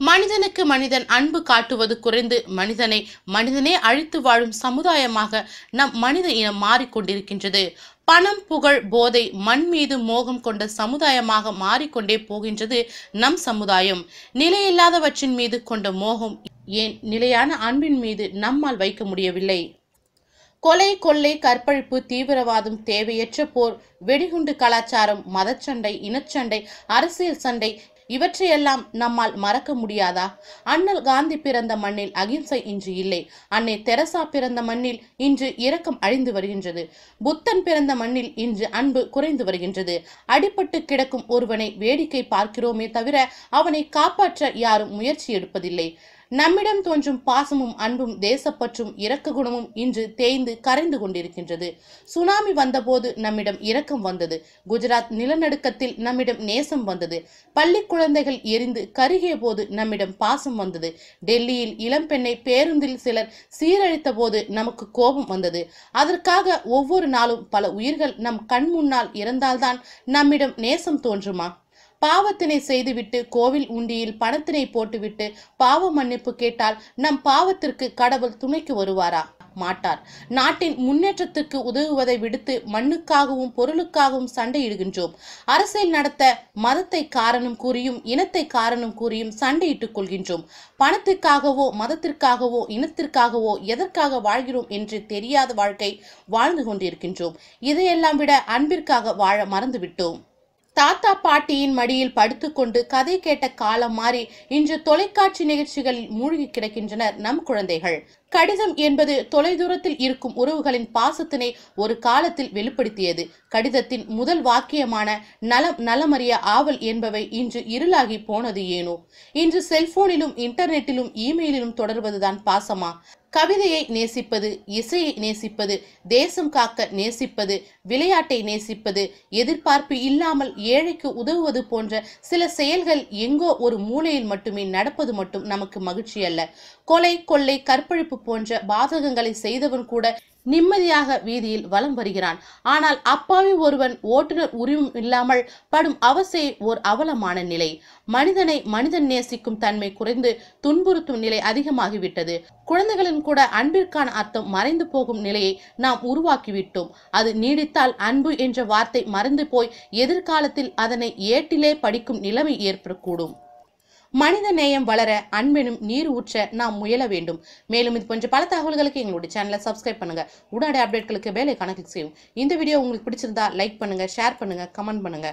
மனிதனுக்கு மனிதன் அன்பு காட்டுவது குறைந்து மனிதனை மனிதனே அழித்து வாழும் சமுதாயமாக நம் மனித இனம் மாறிக்கொண்டிருக்கின்றது. பணம் புகழ் போதை மண் மீது மோகம் கொண்ட சமுதாயமாக மாறிக்கொண்டே போகின்றது நம் சமுதாயம். நிலையில்லாதவற்றின் மீது கொண்ட மோகம் ஏன் நிலையான அன்பின் மீது நம்மால் வைக்க முடியவில்லை? கொலை கொள்ளை கற்பழிப்பு தீவிரவாதம் தேவையற்ற போர் வெடிகுண்டு கலாச்சாரம் மதச்சண்டை இனச்சண்டை அரசியல் சண்டை இவற்றையெல்லாம் நம்மால் மறக்க முடியாதா? அண்ணல் காந்தி பிறந்த மண்ணில் அகிம்சை இன்று இல்லை. அன்னை தெரசா பிறந்த மண்ணில் இன்று இரக்கம் அழிந்து வருகின்றது. புத்தன் பிறந்த மண்ணில் இன்று அன்பு குறைந்து வருகின்றது. அடிபட்டு கிடக்கும் ஒருவனை வேடிக்கை பார்க்கிறோமே தவிர அவனை காப்பாற்ற யாரும் முயற்சி எடுப்பதில்லை. நம்மிடம் தோன்றும் பாசமும் அன்பும் தேசப்பற்றும் இரக்க குணமும் இன்று தேய்ந்து கரைந்து கொண்டிருக்கின்றது. சுனாமி வந்தபோது நம்மிடம் இரக்கம் வந்தது. குஜராத் நிலநடுக்கத்தில் நம்மிடம் நேசம் வந்தது. பள்ளி குழந்தைகள் எரிந்து கருகிய போது நம்மிடம் பாசம் வந்தது. டெல்லியில் இளம்பெண்ணை பேருந்தில் சிலர் சீரழித்த போது நமக்கு கோபம் வந்தது. அதற்காக ஒவ்வொரு நாளும் பல உயிர்கள் நம் கண் முன்னால் இறந்தால்தான் நம்மிடம் நேசம் தோன்றுமா? பாவத்தினை செய்துவிட்டு கோவில் உண்டியில் பணத்தினை போட்டுவிட்டு பாவ மன்னிப்பு கேட்டால் நம் பாவத்திற்கு கடவுள் துணைக்கு வருவாரா? மாட்டார். நாட்டின் முன்னேற்றத்திற்கு உதவுவதை விடுத்து மண்ணுக்காகவும் பொருளுக்காகவும் சண்டையிடுகின்றோம். அரசியல் நடத்த மதத்தை காரணம் கூறியும் இனத்தை காரணம் கூறியும் சண்டையிட்டுக் கொள்கின்றோம். பணத்திற்காகவோ மதத்திற்காகவோ இனத்திற்காகவோ எதற்காக வாழ்கிறோம் என்று தெரியாத வாழ்க்கை வாழ்ந்து கொண்டிருக்கின்றோம். இதையெல்லாம் விட அன்பிற்காக வாழ மறந்துவிட்டோம். தாத்தா பாட்டியின் மடியில் படுத்துக்கொண்டு கதை கேட்ட காலம் மாறி இன்று தொலைக்காட்சி நிகழ்ச்சிகளில் மூழ்கி கிடக்கின்றனர் நம் குழந்தைகள். கடிதம் என்பது தொலைதூரத்தில் இருக்கும் உறவுகளின் பாசத்தினை ஒரு காலத்தில் வெளிப்படுத்தியது. கடிதத்தின் முதல் வாக்கியமான நலம் நலமறிய ஆவல் என்பவை இன்று இருளாகி போனது ஏனோ? இன்று செல்போனிலும் இன்டர்நெட்டிலும் இமெயிலிலும் தொடர்வதுதான் பாசமா? கவிதையை நேசிப்பது இசையை நேசிப்பது தேசம் காக்க நேசிப்பது விளையாட்டை நேசிப்பது எதிர்பார்ப்பு இல்லாமல் ஏழைக்கு உதவுவது போன்ற சில செயல்கள் எங்கோ ஒரு மூலையில் மட்டுமே நடப்பது மட்டும் நமக்கு மகிழ்ச்சி அல்ல. கொலை கொள்ளை கற்பழிப்பு போன்ற பாதகங்களை செய்தவன் கூட நிம்மதியாக வீதியில் வலம் வருகிறான். ஆனால் அப்பாவி ஒருவன் ஓட்டுநர் உரிமம் இல்லாமல் படும் அவசை ஓர் அவலமான நிலை. மனிதனை மனிதன் நேசிக்கும் தன்மை குறைந்து துன்புறுத்தும் நிலை அதிகமாகிவிட்டது. குழந்தைகளின் கூட அன்பிற்கான அர்த்தம் மறைந்து போகும் நிலையை நாம் உருவாக்கிவிட்டோம். அது நீடித்தால் அன்பு என்ற வார்த்தை மறந்து போய் எதிர்காலத்தில் அதனை ஏட்டிலே படிக்கும் நிலைமை ஏற்படக்கூடும். மனித நேயம் வளர அன்பெனும் நீர் ஊற்ற நாம் முயல வேண்டும். மேலும் இது போன்ற பல தகவல்களுக்கு எங்களுடைய சேனலை சப்ஸ்கிரைப் பண்ணுங்க. உடனடி அப்டேட்களுக்கு வேலை கணக்கு செய்யும் இந்த வீடியோ உங்களுக்கு பிடிச்சிருந்தா லைக் பண்ணுங்க ஷேர் பண்ணுங்க கமெண்ட் பண்ணுங்க.